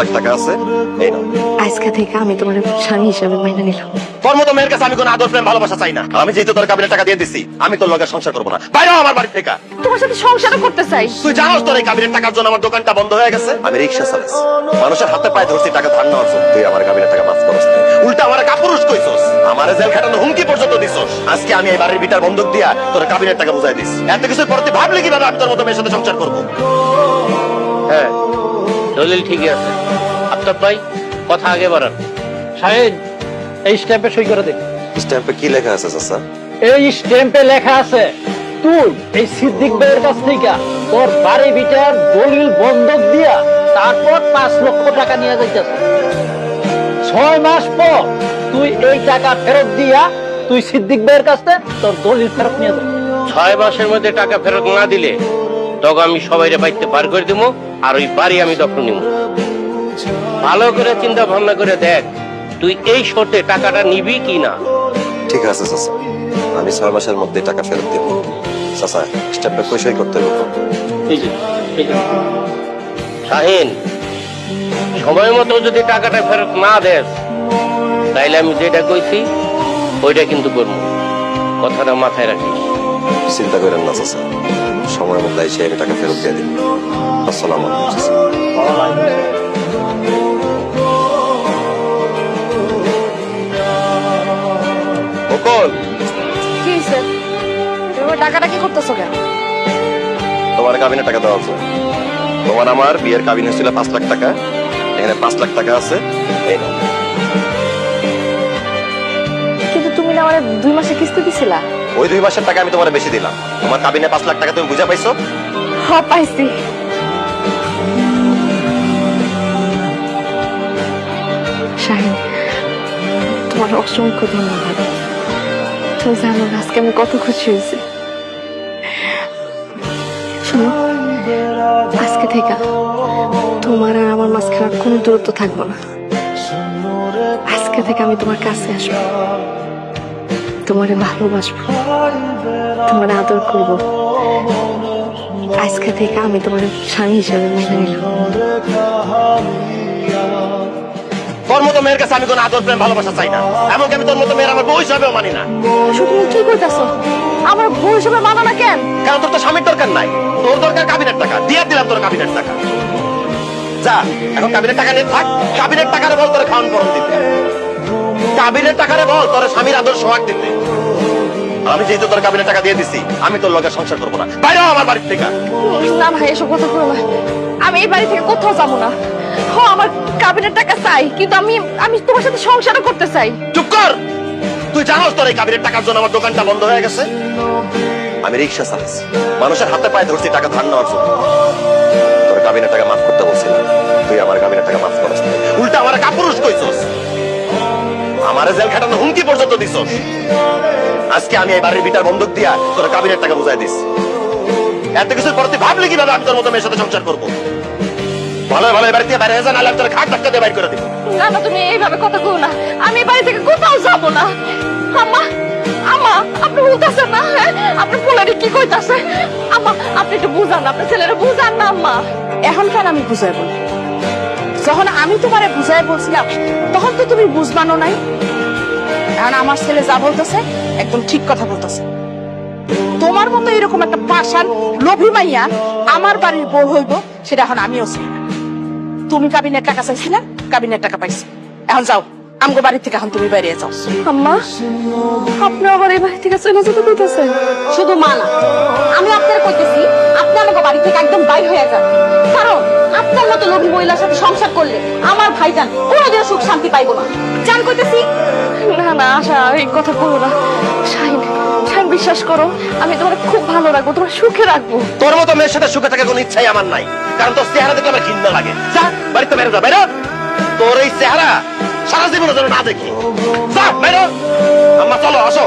লাখ টাকা আছে। এই নাও। আজকে থেকে আমি তোমার স্বামী হিসাবে মাইনে নিলাম। তোর মতো মেয়ের কাছে আমি কোনো আদর প্রেম ভালোবাসা চাই না। আমি যেহেতু তোর কাবিনে টাকা দিয়ে দিছি আমি তোর লগে সংসার করব না। বাইরে আমার বাড়ি থেকে। তোমার সাথে সংসারও করতে চাই। তুই জানোস তোর এই কাবিনের টাকার জন্য আমার দোকানটা বন্ধ হয়ে গেছে? আমি রিক্সা চালাইছি। মানুষের হাতে পায়ে ধরছি টাকা ধার নেওয়ার জন্য। তুই আমার টাকা মাফ উল্টা আমার কাপুরুষ কইছস। আমার জেল খাটানো হুমকি পর্যন্ত দিছস। আজকে আমি এই বাড়ির বিটার বন্ধক দিয়া তোর কাবিনের টাকা বুঝাই দিস এত কিছু পরে ভাবলি কীভাবে আমি তোর মতো মেয়ের সাথে সংসার করব? দলিল ঠিকই আছে। আফতাব ভাই কথা আগে বাড়ান। শাহিদ এই স্ট্যাম্পে সই করে দে। স্ট্যাম্পে কি লেখা আছে চাচা? এই স্ট্যাম্পে লেখা আছে তুই এই সিদ্দিক ভাইয়ের কাছ থেকে তোর বাড়ি বিটার দলিল বন্ধক দিয়া তারপর পাঁচ লক্ষ টাকা নিয়ে যাইতেছ। ছয় মাস পর তুই এই টাকা ফেরত দিয়া তুই সিদ্দিক ভাইয়ের কাছে তোর দলিল ফেরত নিয়ে যাবি। ছয় মাসের মধ্যে টাকা ফেরত না দিলে তখন আমি সবাইরে বাইতে পার করে দিব আর ওই বাড়ি আমি দখল নিব। ভালো করে চিন্তা ভাবনা করে দেখ তুই এই শর্তে টাকাটা নিবি কি না? ঠিক আছে চাচা। আমি ছয় মাসের মধ্যে টাকা ফেরত দেবো। চাচা কই সই করতে হবে? ঠিক আছে। শাহিন সময় মতো যদি টাকাটা ফেরত না দেস তাইলে আমি যেটা কইছি ওইটা কিন্তু করব কথাটা মাথায় রাখিস। চিন্তা করেন না চাচা। সময় মতো এসে আমি টাকা ফেরত দিয়ে দিন। আসসালামু। বকুল। টাকাটা কি করতেছো কেন? তোমার কাবিনে টাকা দেওয়া আছে। তোমার আমার বিয়ের কাবিনে ছিল পাঁচ লাখ টাকা। এখানে পাঁচ লাখ টাকা আছে। এই কিন্তু তুমি না আমার দুই মাসে কিস্তি দিছিলা? ওই দুই মাসের টাকা আমি তোমার বেশি দিলাম। তোমার কাবিনে পাঁচ লাখ টাকা তুমি বুঝা পাইছো? হ পাইছি। তোমার অসংখ্য ধন্যবাদ। তুমি জানো, আজকে আমি কত খুশি হয়েছি। আজকে থেকে তোমার আর আমার মাঝখানে কোনো দূরত্ব থাকব না। আজকে থেকে আমি তোমার কাছে আসব। তোমারে ভালোবাসবো তোমার আদর করব। আজকে থেকে আমি তোমার স্বামী হিসেবে মেনে নিলাম। তোর মতো মেয়ের কাছে আমি কোনো আদর প্রেম ভালোবাসা চাই না। এমনকি আমি তোর মতো মেয়ের আমার বউ হিসাবেও মানি না। তুমি কি করতেছো? আমার বউ হিসেবে মানো না কেন? কারণ তোর তো স্বামীর দরকার নাই। তোর দরকার কাবিনের টাকা। দিয়ে দিলাম তোর কাবিনের টাকা। যা এখন কাবিনের টাকা নিয়ে থাক। কাবিনের টাকারে বল তোর খাওয়ান পরন দিতে। কাবিনের টাকারে বল তোর স্বামীর দিতে। আমি যেহেতু তোর কাবিনের টাকা দিয়ে দিছি আমি তোর লগে সংসার করব না। বাইরে আমার বাড়ির থেকে। না ভাই এসব কথা করো না। আমি এই বাড়ি থেকে কোথাও যাব না। হ আমার কাবিনের টাকা চাই কিন্তু আমি আমি তোমার সাথে সংসারও করতে চাই। চুপ কর! তুই জানোস তোর এই কাবিনের টাকার জন্য আমার দোকানটা বন্ধ হয়ে গেছে? আমি রিক্সা চালাইছি। মানুষের হাতে পায়ে ধরছি টাকা ধার নেওয়ার জন্য। তোর কাবিনের টাকা মাফ করতে বলছিলাম। তুই আমার কাবিনের টাকা মাফ করস। নাই। উল্টা আমার কাপুরুষ কইছস। আমার জেল খাটানো হুমকি পর্যন্ত দিছস আজকে আমি এই বাড়ির বিটার বন্ধক দিয়া তোর কাবিনের টাকা বুঝাই দিস এত কিছুর পর তুই ভাবলি কীভাবে আমি তোর মতো মেয়ের সাথে সংসার করব? ভালো বাইরে করে না না, তুমি এইভাবে না। আমি বাড়ি থেকে কোথাও যাব না। আম্মা আম্মা, আপনি না হ্যাঁ? আপনি কি কইতাছে? বুঝান আপনার ছেলেরা বুঝান না আম্মা। এখন কেন আমি বুঝাই বলব যখন আমি তোমারে বুঝাই বলছিলাম তখন তো তুমি বুঝবানো নাই। এখন আমার ছেলে যা বলতেছে একদম ঠিক কথা বলতেছে। তোমার মতো এরকম একটা পাশান লোভী মাইয়া আমার বাড়ির বউ হইব সেটা এখন আমিও চাই না। তুমি কাবিনের টাকা চাইছিলে কাবিনের টাকা পাইছি। এখন যাও আমগো বাড়ি থেকে এখন তুমি বাইরে যাও। আম্মা আপনি আবার এই বাড়ি থেকে চলে যেতে শুধু মা না আমি আপনার কইতেছি আমাকে বাড়ি থেকে একদম বাইর হয়ে যান। কারণ আপনার মতো লোভী মহিলার সাথে সংসার করলে আমার ভাইজান কোনোদিন সুখ শান্তি পাইবো না। জান কইতেছি? না না আশা এই কথা না। শাহিন শাহিন বিশ্বাস করো আমি তোমার খুব ভালো রাখব তোমার সুখে রাখব। তোর মতো মেয়ের সাথে সুখে থাকার কোনো ইচ্ছাই আমার নাই। কারণ তোর চেহারা দেখলে আমার ঘৃণা লাগে। যা বাড়িতে বেরো যা বেরো তোর এই চেহারা সারা জীবনের জন্য না দেখি। যা বেরো আম্মা চলো আসো।